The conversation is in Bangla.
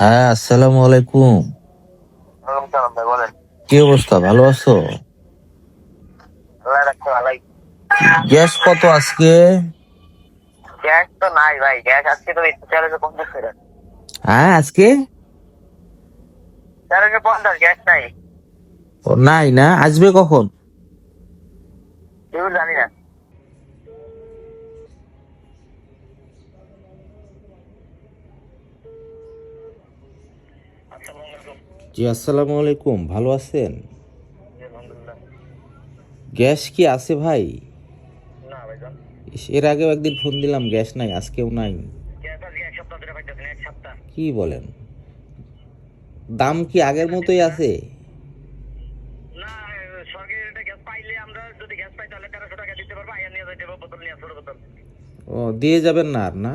হ্যাঁ আসসালামু আলাইকুম। কি অবস্থা? ভালো আছো? গ্যাস কত আজকে? গ্যাস তো নাই ভাই গ্যাস আজকে তো চারশো পঞ্চাশ করে। হ্যাঁ আজকে? চারশো পঞ্চাশ গ্যাস নাই। নাই না? আসবে কখন? কেউ জানি না। জি আসসালামু আলাইকুম। ভালো আছেন? গ্যাস কি আছে ভাই? এর আগেও একদিন ফোন দিলাম গ্যাস নাই আজকেও নাই। কি বলেন? দাম কি আগের মতোই আছে? না সরকারি গ্যাস পাইলে আমরা যদি গ্যাস পাই তাহলে তেরোশো টাকা দিতে পারব আইয়া নিয়ে যাইতে পারব বোতল নিয়ে ছোট বোতল। ও দিয়ে যাবেন না আর না?